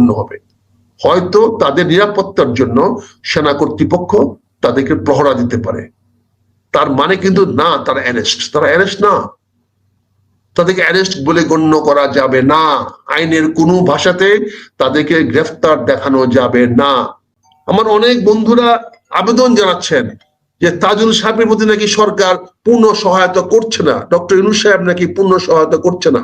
গণ্য হবে। হয়তো তাদের নিরাপত্তার জন্য সেনা কর্তৃপক্ষ তাদেরকে প্রহরা দিতে পারে। তার মানে কিন্তু না, তারা অ্যারেস্ট তারা অ্যারেস্ট না। তাদেরকে অ্যারেস্ট বলে গণ্য করা যাবে না। আইনের কোনো ভাষাতে তাদেরকে গ্রেফতার দেখানো যাবে না। আমার অনেক বন্ধুরা আবেদন জানাচ্ছেন যে তাজুল সাহেবের প্রতি নাকি সরকার পূর্ণ সহায়তা করছে না। ডক্টর ইউনুস সাহেব নাকি পূর্ণ সহায়তা করছে না।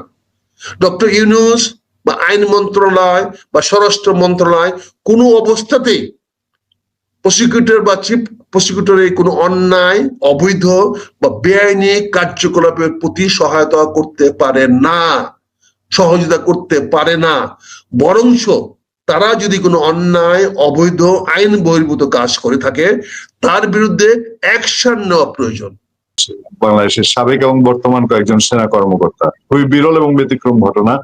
ডক্টর ইউনুস বা আইন মন্ত্রণালয় বা স্বরাষ্ট্র মন্ত্রণালয় কোনো অবস্থাতেই প্রসিকিউটর বা চিফ প্রসিকিউটরের কোনো অন্যায়, অবৈধ বা বেআইনি কার্যকলাপের প্রতি সহায়তা করতে পারে না, সহযোগিতা করতে পারে না। বরঞ্চ তারা যদি কোনো অন্যায়, অবৈধ, আইন বহির্ভূত কাজ করে থাকে, তার বিরুদ্ধে অ্যাকশন নেওয়া প্রয়োজন। বাংলাদেশের সাবেক এবং বর্তমান কয়েকজন সেনা কর্মকর্তা। খুবই বিরল এবং ব্যতিক্রম ঘটনা।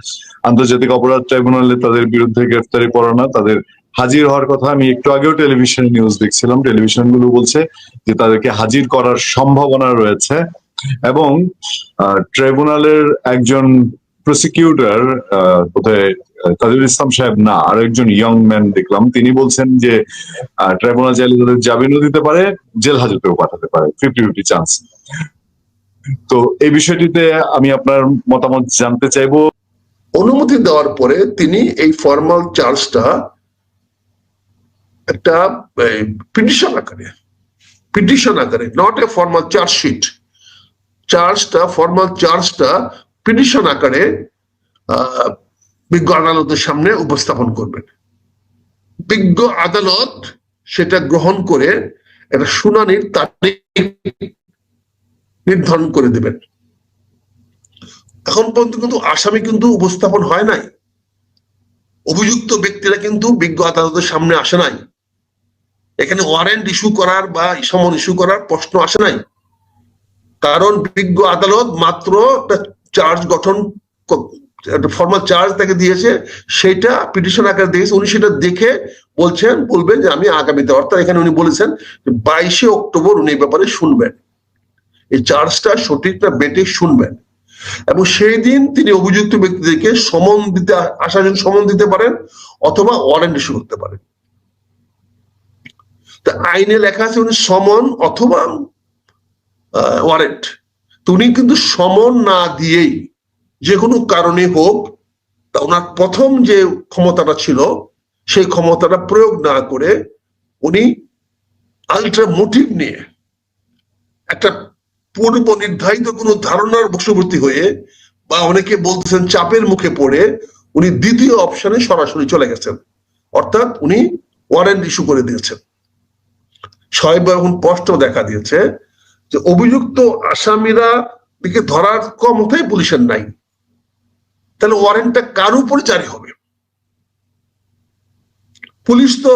আন্তর্জাতিক অপরাধ ট্রাইব্যুনালে তাদের বিরুদ্ধে গ্রেফতারি পরোয়ানা তাদের হাজির হওয়ার কথা আমি একটু আগেও টেলিভিশনে নিউজ দেখছিলাম। টেলিভিশনগুলো বলছে যে তাদেরকে হাজির করার সম্ভাবনা রয়েছে এবং ট্রাইব্যুনালের একজন প্রসিকিউটর কোথায় তাজুল ইসলাম সাহেব, না আর একজন ইয়ং ম্যান দেখলাম। তিনি বলছেন যে ট্রাইব্যুনাল চাইলে তাদের জামিনও দিতে পারে জেল হাজতেও পাঠাতে পারে ফিফটি ফিফটি চান্স তো এই বিষয়টিতে আমি আপনার মতামত জানতে চাইব। অনুমতি দেওয়ার পরে তিনি এই ফর্মাল চার্জটা একটা পিটিশন আকারে পিটিশন আকারে নট এ ফর্মাল চার্জশিট চার্জটা ফর্মাল চার্জটা পিটিশন আকারে বিজ্ঞ আদালতের সামনে উপস্থাপন করবেন। বিজ্ঞ আদালত সেটা গ্রহণ করে একটা শুনানির তারিখ নির্ধারণ করে দেবেন। এখন পর্যন্ত কিন্তু আসামি কিন্তু উপস্থাপন হয় নাই। অভিযুক্ত ব্যক্তিরা কিন্তু বিজ্ঞ আদালতের সামনে আসে নাই। এখানে ওয়ারেন্ট ইস্যু করার বা সমন ইস্যু করার প্রশ্ন আসে নাই। কারণ বিজ্ঞ আদালত মাত্র চার্জ গঠন একটা ফর্মাল চার্জ তাকে দিয়েছে সেটা পিটিশন আকারে দিয়েছে উনি সেটা দেখে বলছেন, বলবেন যে আমি আগামীতে, অর্থাৎ এখানে উনি বলেছেন বাইশে অক্টোবর উনি এই ব্যাপারে শুনবেন। এই চার্জটা সঠিক না বেটে শুনবেন। এবং সেই দিন তিনি অভিযুক্ত ব্যক্তিদেরকে সমন দিতে আসার জন্য সমন দিতে পারেন অথবা ওয়ারেন্ট ইস্যু করতে পারেন। তা আইনে লেখা আছে উনি সমন অথবা ওয়ারেন্ট উনি কিন্তু সমন না দিয়েই যে কোনো কারণে হোক ওনার প্রথম যে ক্ষমতাটা ছিল, সেই ক্ষমতাটা প্রয়োগ না করে উনি আলট্রা মোটিভ নিয়ে একটা পূর্ব নির্ধারিত কোনো ধারণার বশবর্তী হয়ে বা অনেকে বলতেছেন চাপের মুখে পড়ে উনি দ্বিতীয় অপশনে সরাসরি চলে গেছেন। অর্থাৎ উনি ওয়ারেন্ট ইস্যু করে দিয়েছেন। সাহেব এখন স্পষ্ট দেখা দিয়েছে যে অভিযুক্ত আসামিরা দিকে ধরার ক্ষমতাই পুলিশের নাই। তাহলে ওয়ারেন্টটা কার উপরে জারি হবে? পুলিশ তো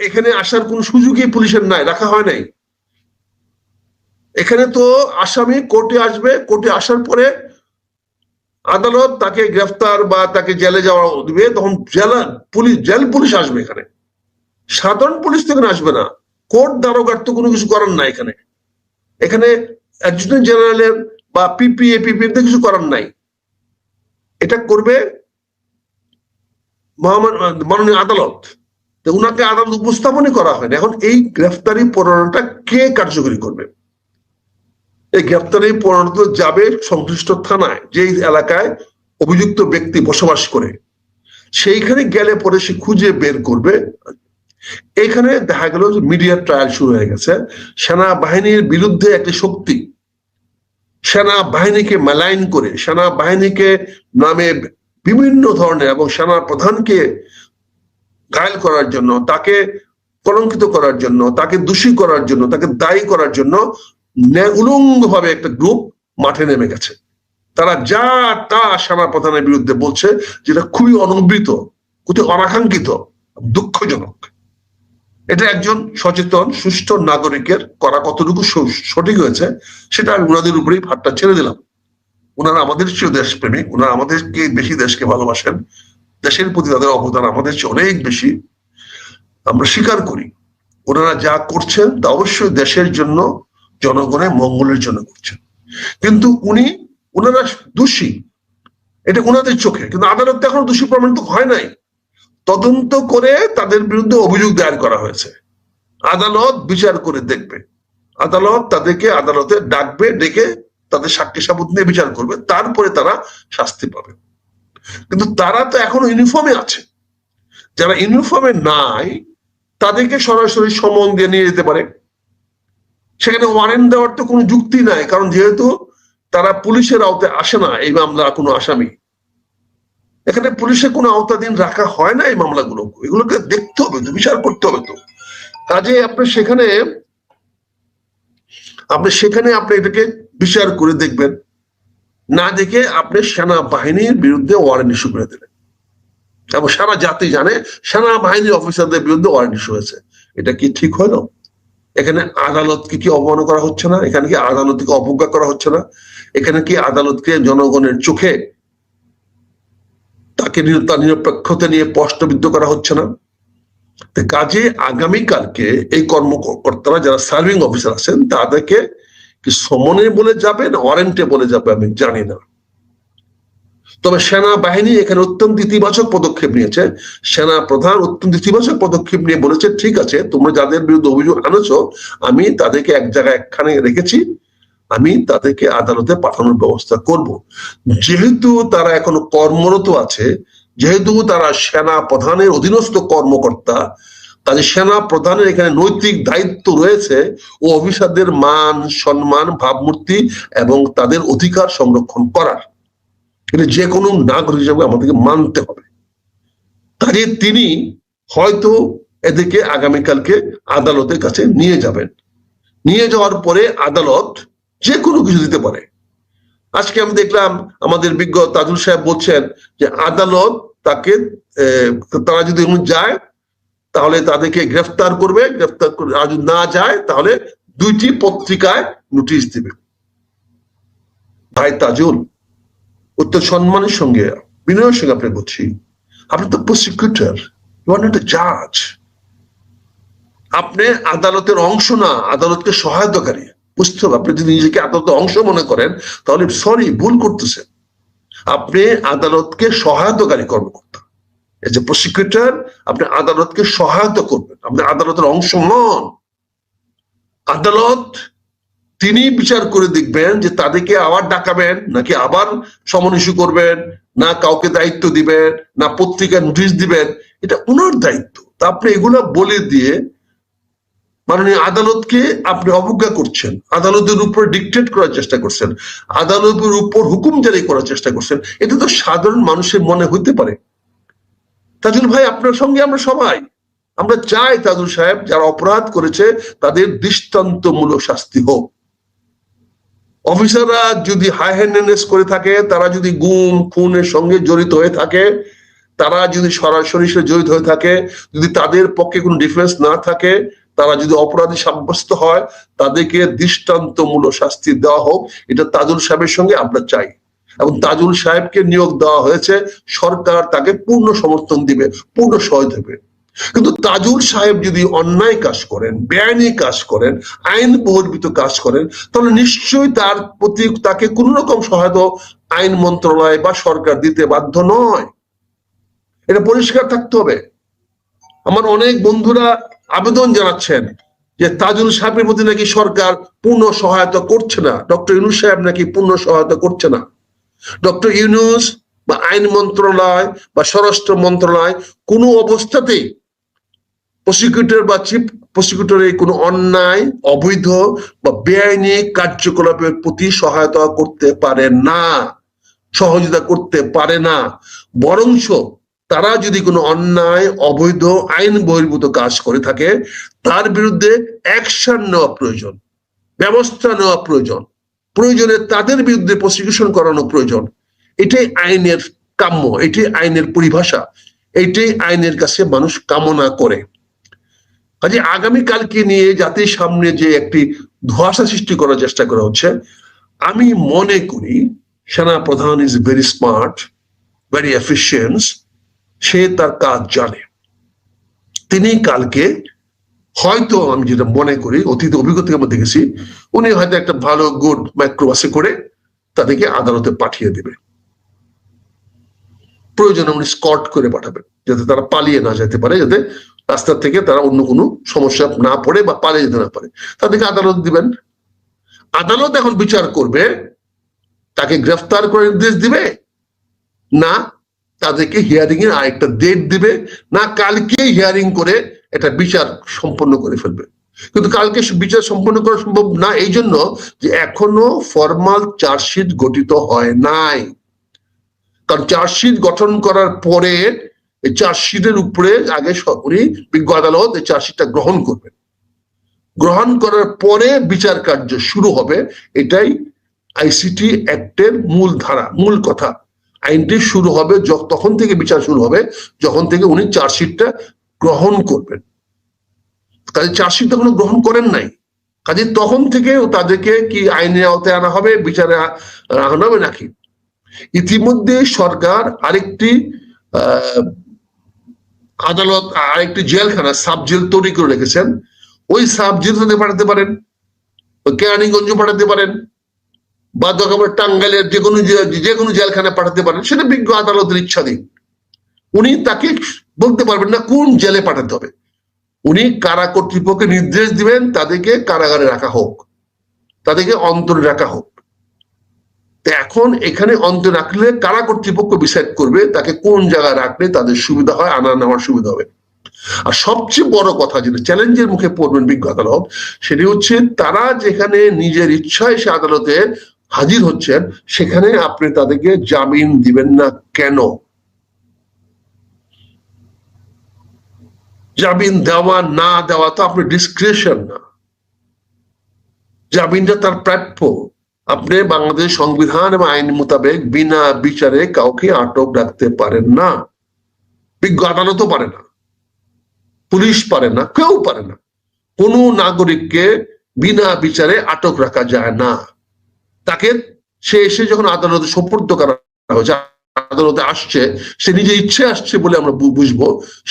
এখানে আসার কোন সুযোগই পুলিশের নাই, রাখা হয় নাই। এখানে তো আসামি কোর্টে আসবে, কোর্টে আসার পরে আদালত তাকে গ্রেফতার বা তাকে জেলে যাওয়া দিবে, তখন জেলা পুলিশ, জেল পুলিশ আসবে এখানে। সাধারণ পুলিশ তো এখানে আসবে না। কোর্ট দারোগার তো কোনো কিছু করার নাই এখানে। এখানে অ্যাডজুটেন্ট জেনারেলের বা পিপিএ পিপিএম কিছু করার নাই। এটা করবে মাননীয় আদালত। উনাকে আদালত উপস্থাপনই করা হয় না এখন এই গ্রেফতারি পরোয়ানাটা কে কার্যকরী করবে? এই গ্রেপ্তারি পরিণত যাবে সংশ্লিষ্ট থানায় যে এলাকায় অভিযুক্ত ব্যক্তি বসবাস করে। সেইখানে গেলে পরে সে খুঁজে বের করবে। এখানে দেখা গেল যে মিডিয়া ট্রায়াল শুরু হয়ে গেছে। সেনাবাহিনীর বিরুদ্ধে একটি শক্তি সেনা বাহিনীকে মেলাইন করে সেনা বাহিনীকে নামে বিভিন্ন ধরনের এবং সেনা প্রধানকে ঘায়ল করার জন্য, তাকে কলঙ্কিত করার জন্য, তাকে দোষী করার জন্য, তাকে দায়ী করার জন্য উলঙ্গ ভাবে একটা গ্রুপ মাঠে নেমে গেছে। তারা যা তা সেনা প্রধানের বিরুদ্ধে বলছে, যেটা খুবই অনবৃত খুবই অনাকাঙ্ক্ষিত, দুঃখজনক। এটা একজন সচেতন, সুষ্ঠু নাগরিকের করা কতটুকু সঠিক হয়েছে, সেটা আমি ওনাদের উপরেই ভাতটা ছেড়ে দিলাম। ওনারা আমাদের চেয়েও দেশপ্রেমিক ওনারা আমাদেরকে বেশি দেশকে ভালোবাসেন। দেশের প্রতি তাদের অবদান আমাদের চেয়ে অনেক বেশি। আমরা স্বীকার করি ওনারা যা করছেন তা অবশ্যই দেশের জন্য, জনগণের মঙ্গলের জন্য করছেন। কিন্তু উনি ওনারা দোষী। এটা ওনাদের চোখে, কিন্তু আদালত এখনও দোষী প্রমাণিত হয় নাই। তদন্ত করে তাদের বিরুদ্ধে অভিযোগ দায়ের করা হয়েছে। আদালত বিচার করে দেখবে। আদালত তাদেরকে আদালতে ডাকবে, ডেকে তাদের সাক্ষী সাবুত নিয়ে বিচার করবে। তারপরে তারা শাস্তি পাবে। কিন্তু তারা তো এখনও ইউনিফর্মে আছে। যারা ইউনিফর্মে নাই, তাদেরকে সরাসরি সমন দিয়ে নিয়ে যেতে পারে। সেখানে ওয়ারেন্ট দেওয়ার তো কোনো যুক্তি নাই, কারণ যেহেতু তারা পুলিশের আওতায় আসে না, এই মামলা কোনো আসামি। এখানে পুলিশের কোনো আওতাধীন রাখা হয় না এই মামলাগুলো। এগুলোকে দেখতে হবে তো বিচার করতে হবে তো। কাজে আপনি সেখানে আপনি সেখানে আপনি এটাকে বিচার করে দেখবেন। না দেখে আপনি সেনা বাহিনীর বিরুদ্ধে ওয়ারেন্ট ইস্যু করে দিলেন। এবং সারা জাতি জানে সেনাবাহিনীর অফিসারদের বিরুদ্ধে ওয়ারেন্ট ইস্যু হয়েছে। এটা কি ঠিক হলো? এখানে আদালতকে কি অবমাননা করা হচ্ছে না? এখানে কি আদালতকে অবজ্ঞা করা হচ্ছে না? এখানে কি আদালতকে জনগণের চোখে তাকে তার নিরপেক্ষতা নিয়ে প্রশ্নবিদ্ধ করা হচ্ছে না। কাজে আগামীকালকে এই কর্মকর্তারা যারা সার্ভিং অফিসার আছেন, তাদেরকে কি সমনে বলে যাবে না ওয়ারেন্টে বলে যাবে, আমি জানি না। তবে সেনাবাহিনী এখানে অত্যন্ত ইতিবাচক পদক্ষেপ নিয়েছে। সেনা প্রধান অত্যন্ত ইতিবাচক পদক্ষেপ নিয়ে বলেছে, ঠিক আছে, তোমরা যাদের বিরুদ্ধে অভিযোগ আনেছো, আমি তাদেরকে এক জায়গায় একখানে রেখেছি। আমি তাদেরকে আদালতে পাঠানোর ব্যবস্থা করব। যেহেতু তারা এখনও কর্মরত আছে, যেহেতু তারা সেনা প্রধানের অধীনস্থ কর্মকর্তা, তাদের সেনা প্রধানের এখানে নৈতিক দায়িত্ব রয়েছে, ও অফিসারদের মান, সম্মান, ভাবমূর্তি এবং তাদের অধিকার সংরক্ষণ করার। এটা যে কোনো নাগরিক হিসাবে আমাদেরকে মানতে হবে। কাজে তিনি হয়তো এদেরকে আগামীকালকে আদালতের কাছে নিয়ে যাবেন। নিয়ে যাওয়ার পরে আদালত যে কোনো কিছু দিতে পারে। আজকে আমি দেখলাম আমাদের বিজ্ঞ তাজুল সাহেব বলছেন যে আদালত তাকে তারা যদি যায়, তাহলে তাদেরকে গ্রেফতার করবে, গ্রেফতার করে আর যদি না যায়, তাহলে দুইটি পত্রিকায় নোটিশ দিবে। ভাই তাজুল অত্যন্ত সম্মানের সঙ্গে, বিনয়ের সঙ্গে আপনি বলছি, আপনি তো প্রসিকিউটর জাজ আপনি আদালতের অংশ না, আদালতকে সহায়তাকারী। বুঝতে হবে, আপনি যদি নিজেকে আদালতের অংশ মনে করেন, তাহলে সরি ভুল করতেছেন। আপনি আদালতকে সহায়তাকারী কর্মকর্তা। এজ এ প্রসিকিউটর আপনি আদালতকে সহায়তা করবেন। আপনি আদালতের অংশ নন। আদালত, তিনি বিচার করে দেখবেন যে তাদেরকে আবার ডাকাবেন, নাকি আবার সমন ইস্যু করবেন, না কাউকে দায়িত্ব দিবেন, না পত্রিকায় নোটিশ দিবেন। এটা ওনার দায়িত্ব। তা আপনি এগুলা বলে দিয়ে মাননীয় আদালতকে আপনি অবজ্ঞা করছেন। আদালতের উপর ডিকটেট করার চেষ্টা করছেন। আদালতের উপর হুকুম জারি করার চেষ্টা করছেন। এটা তো সাধারণ মানুষের মনে হইতে পারে। তাজুল ভাই, আপনার সঙ্গে আমরা সবাই। আমরা চাই তাজুল সাহেব যারা অপরাধ করেছে, তাদের দৃষ্টান্তমূলক শাস্তি হোক। অফিসাররা যদি হাই হ্যান্ডেডনেস করে থাকে, তারা যদি গুম, খুনের সঙ্গে জড়িত হয়ে থাকে, তারা যদি সরাসরি জড়িত হয়ে থাকে, যদি তাদের পক্ষে কোনো ডিফেন্স না থাকে তারা যদি অপরাধী সাব্যস্ত হয়, তাদেরকে দৃষ্টান্তমূলক শাস্তি দেওয়া হোক। এটা তাজুল সাহেবের সঙ্গে আমরা চাই। এবং তাজুল সাহেবকে নিয়োগ দেওয়া হয়েছে, সরকার তাকে পূর্ণ সমর্থন দিবে, পূর্ণ সহায় দেবে। কিন্তু তাজুল সাহেব যদি অন্যায় কাজ করেন, বেআইনি কাজ করেন, আইন বহির্ভূত কাজ করেন, তাহলে নিশ্চয়ই তার প্রতি তাকে কোন রকম সহায়তা আইন মন্ত্রণালয় বা সরকার দিতে বাধ্য নয়। এটা পরিষ্কার থাকতে হবে। আমার অনেক বন্ধুরা আবেদন জানাচ্ছেন যে তাজুল সাহেবের প্রতি নাকি সরকার পূর্ণ সহায়তা করছে না। ডক্টর ইউনুস সাহেব নাকি পূর্ণ সহায়তা করছে না। ডক্টর ইউনুস বা আইন মন্ত্রণালয় বা স্বরাষ্ট্র মন্ত্রণালয় কোনো অবস্থাতেই প্রসিকিউটর বা চিফ প্রসিকিউটরের কোনো অন্যায়, অবৈধ বা বেআইনি কার্যকলাপের প্রতি সহায়তা করতে পারে না, সহযোগিতা করতে পারে না। বরঞ্চ তারা যদি কোনো অন্যায়, অবৈধ আইন বহির্ভূত কাজ করে থাকে, তার বিরুদ্ধে অ্যাকশন নেওয়া প্রয়োজন, ব্যবস্থা নেওয়া প্রয়োজন, প্রয়োজনে তাদের বিরুদ্ধে প্রসিকিউশন করানো প্রয়োজন। এটাই আইনের কাম্য, এটাই আইনের পরিভাষা, এটাই আইনের কাছে মানুষ কামনা করে। কাজে আগামীকালকে নিয়ে জাতির সামনে যে একটি ধোয়াশা সৃষ্টি করার চেষ্টা করা হচ্ছে, আমি মনে করি সেনা প্রধান is very smart very efficiency সে তার কাজ জানে। তিনি কালকে হয়তো আমি যেটা মনে করি অতীত অভিজ্ঞতা আমরা দেখেছি, উনি হয়তো একটা ভালো গুড মাইক্রোবাসে করে তাদেরকে আদালতে পাঠিয়ে দেবে। প্রয়োজনে উনি স্কট করে পাঠাবেন, যাতে তারা পালিয়ে না যেতে পারে, যাতে রাস্তা থেকে তারা অন্য কোনো সমস্যা না পড়ে বা পালিয়ে যেতে না পারে। তাদেরকে আদালত দিবেন। আদালত এখন বিচার করবে, তাকে গ্রেফতার করে নির্দেশ দিবে, না তাদেরকে হিয়ারিং এর আরেকটা ডেট দিবে। না কালকে হিয়ারিং করে একটা বিচার সম্পন্ন করে ফেলবে। কিন্তু কালকে বিচার সম্পন্ন করা সম্ভব না এই জন্য যে এখনও ফর্মাল চার্জশিট গঠিত হয় নাই। কারণ চার্জশিট গঠন করার পরে এই চার্জশিটের উপরে আগে উনি বিজ্ঞ আদালত এই চার্জশিটটা গ্রহণ করবেন। গ্রহণ করার পরে বিচার কার্য শুরু হবে, এটাই আইসিটি অ্যাক্টের মূল ধারা, মূল কথা। আইনটি শুরু হবে তখন থেকে বিচার শুরু হবে, যখন থেকে উনি চার্জশিটটা গ্রহণ করবেন। কাজে চার্জশিট এখনও গ্রহণ করেন নাই। কাজে তখন থেকে তাদেরকে কি আইনের আওতায় আনা হবে, বিচারে আনা হবে নাকি? ইতিমধ্যে সরকার আরেকটি আদালত, আরেকটি জেলখানা, সাব জেল তৈরি করে রেখেছেন। ওই সাব জেল পাঠাতে পারেন কেরানীগঞ্জ পাঠাতে পারেন। বা টাঙ্গাইলের যে কোনো যে কোনো জেলখানা পাঠাতে পারেন, সেটা বিজ্ঞ আদালতের ইচ্ছাধীন। উনি তাকে বলতে পারবেন না কোন জেলে পাঠাতে হবে। উনি কারা কর্তৃপক্ষকে নির্দেশ দিবেন, তাদেরকে কারাগারে রাখা হোক। তাদেরকে অন্তরে রাখা হোক। এখন এখানে অন্তরে রাখলে কারা কর্তৃপক্ষ ডিসাইড করবে, তাকে কোন জায়গায় রাখলে তাদের সুবিধা হয়, আনা নেওয়ার সুবিধা হবে। আর সবচেয়ে বড় কথা যেটা, চ্যালেঞ্জের মুখে পড়বেন বিজ্ঞ আদালত, সেটি হচ্ছে তারা যেখানে নিজের ইচ্ছায় সে আদালতে হাজির হচ্ছেন, সেখানে আপনি তাদেরকে জামিন দিবেন না কেন? জামিন দেওয়া না দেওয়া তো আপনি ডিসক্রিপশন না। জামিনটা তার প্রাপ্য। আপনি বাংলাদেশ সংবিধান এবং আইন মোতাবেক বিনা বিচারে কাউকে আটক রাখতে পারেন না। বিজ্ঞ আদালতও পারে না। পুলিশ পারে না, কেউ পারে না। কোনো নাগরিককে বিনা বিচারে আটক রাখা যায় না। তাকে সে এসে যখন আদালতে সোপর্দ করা হয়েছে, আদালতে আসছে, সে নিজে ইচ্ছে আসছে বলে আমরা বুঝব,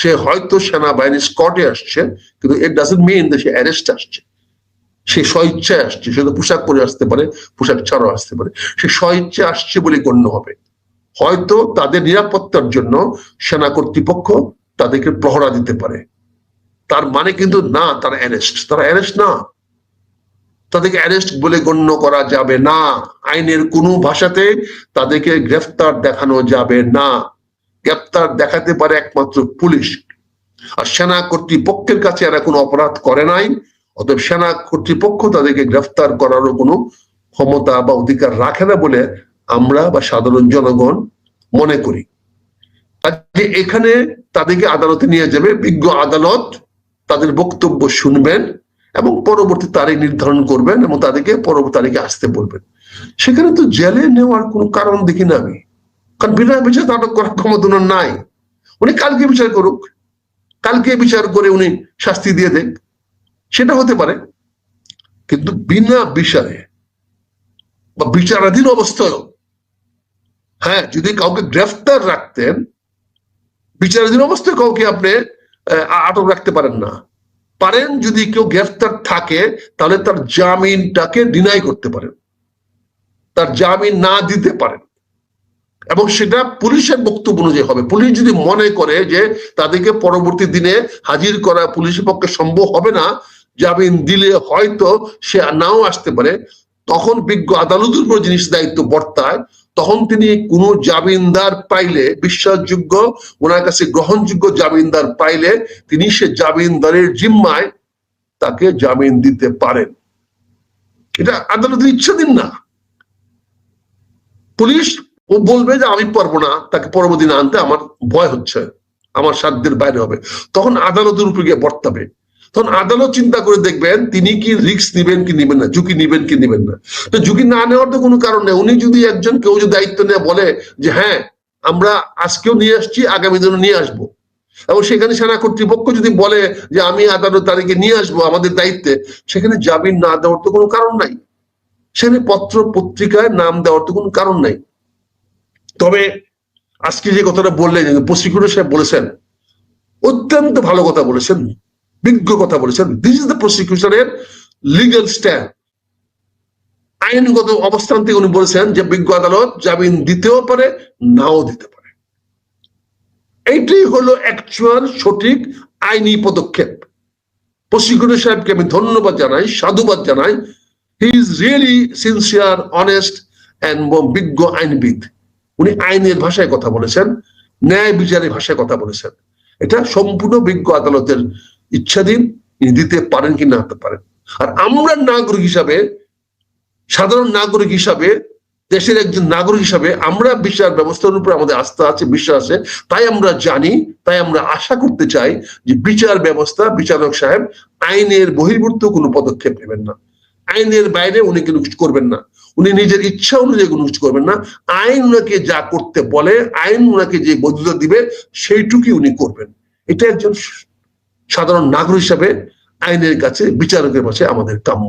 সে হয়তো সেনাবাহিনী স্কটে আসছে, কিন্তু it doesn't mean say arrest আসছে। সে স্বইচ্ছায় আসছে, সে তো পোশাক পরে আসতে পারে, পোশাক ছাড়াও আসতে পারে। সে স্বইচ্ছা আসছে বলে গণ্য হবে। হয়তো তাদের নিরাপত্তার জন্য সেনা কর্তৃপক্ষ তাদেরকে প্রহরা দিতে পারে। তার মানে কিন্তু না, তারা অ্যারেস্ট তারা অ্যারেস্ট না। তাদেরকে অ্যারেস্ট বলে গণ্য করা যাবে না। আইনের কোনো ভাষাতে তাদেরকে গ্রেফতার দেখানো যাবে না। গ্রেফতার দেখাতে পারে একমাত্র পুলিশ। আর সেনা কর্তৃপক্ষের কাছে এরা কোনো অপরাধ করে নাই, অতএব সেনা কর্তৃপক্ষ তাদেরকে গ্রেফতার করারও কোনো ক্ষমতা বা অধিকার রাখে না বলে আমরা বা সাধারণ জনগণ মনে করি। কাজে এখানে তাদেরকে আদালতে নিয়ে যাবে। বিজ্ঞ আদালত তাদের বক্তব্য শুনবেন। এবং পরবর্তী তারিখ নির্ধারণ করবেন এবং তাদেরকে পরবর্তী তারিখে আসতে বলবেন। সেখানে তো জেলে নেওয়ার কোনো কারণ দেখি না আমি। কারণ বিনা বিচার আটক করার ক্ষমতা নাই। উনি কালকে বিচার করুক। কালকে বিচার করে উনি শাস্তি দিয়ে দেন। সেটা হতে পারে। কিন্তু বিনা বিচারে বা বিচারাধীন অবস্থায় হ্যাঁ যদি কাউকে গ্রেফতার রাখতেন, বিচারাধীন অবস্থায় কাউকে আপনি আটক রাখতে পারেন না। পারেন যদি কেউ গ্রেফতার থাকে, তাহলে তার জামিনটাকে ডিনাই করতে পারেন। তার জামিন না দিতে পারেন। এবং সেটা পুলিশের বক্তব্য অনুযায়ী হবে। পুলিশ যদি মনে করে যে তাদেরকে পরবর্তী দিনে হাজির করা পুলিশের পক্ষে সম্ভব হবে না, জামিন দিলে হয়তো সে নাও আসতে পারে, তখন বিজ্ঞ আদালতের উপর জিনিস দায়িত্ব বর্তায় তখন তিনি কোনো জামিনদার পাইলে, বিশ্বাসযোগ্য, ওনার কাছে গ্রহণযোগ্য জামিনদার পাইলে তিনি সে জামিনদারের জিম্মায় তাকে জামিন দিতে পারেন। এটা আদালতের ইচ্ছা দিন না। পুলিশ ও বলবে যে, আমি পারব না, তাকে পরবর্তী আনতে আমার ভয় হচ্ছে, আমার সাধ্যের বাইরে হবে। তখন আদালতের উপরে গিয়ে বর্তাবে। তখন আদালত চিন্তা করে দেখবেন তিনি কি রিস্ক নিবেন কি নিবেন না, ঝুঁকি নিবেন কি নিবেন না। তো ঝুঁকি না নেওয়ার তো কোনো কারণ নেই। উনি যদি একজন কেউ যদি দায়িত্ব নিয়ে বলে যে হ্যাঁ আমরা আজকেও নিয়ে আসছি, আগামী দিনে নিয়ে আসব। এবং সেখানে সেনা কর্তৃপক্ষ যদি বলে যে, আমি আদালত তারিখে নিয়ে আসব আমাদের দায়িত্বে, সেখানে জামিন না দেওয়ার তো কোনো কারণ নাই। সেখানে পত্র পত্রিকায় নাম দেওয়ার তো কোনো কারণ নাই। তবে আজকে যে কথাটা বললেন প্রসিকিউটর সাহেব বলেছেন, অত্যন্ত ভালো কথা বলেছেন। বিজ্ঞ কথা বলেছেন। দিস ইজ দ্য প্রসিকিউশনের লিগাল স্ট্যান্ড আইনগত অবস্থান থেকে উনি বলেছেন যে বিজ্ঞ আদালত জামিন দিতেও পারে, নাও দিতে পারে। এইটাই হলো অ্যাকচুয়াল সঠিক আইনি পদক্ষেপ। প্রসিকিউটর সাহেবকে আমি ধন্যবাদ জানাই, সাধুবাদ জানাই। He is really sincere honest and বিজ্ঞ আইনবিদ। উনি আইনের ভাষায় কথা বলেছেন, ন্যায় বিচারের ভাষায় কথা বলেছেন। এটা সম্পূর্ণ বিজ্ঞ আদালতের ইচ্ছাধীন তিনি দিতে পারেন কি না পারেন। আর আমরা নাগরিক হিসাবে, সাধারণ নাগরিক হিসাবে, দেশের একজন নাগরিক হিসাবে আমরা বিচার ব্যবস্থার উপর আমাদের আস্থা আছে, বিশ্বাস আছে, তাই আমরা জানি, তাই আমরা আশা করতে চাই যে বিচার ব্যবস্থা, বিচারক সাহেব আইনের বহির্ভূত কোনো পদক্ষেপ নেবেন না। আইনের বাইরে উনি কোনো কিছু করবেন না। উনি নিজের ইচ্ছা অনুযায়ী কোনো কিছু করবেন না। আইন উনাকে যা করতে বলে, আইন উনাকে যে বৈধতা দিবে, সেইটুকুই উনি করবেন। এটা একজন সাধারণ নাগরিক হিসাবে আইনের কাছে বিচারকের কাছে আমাদের কাম্য।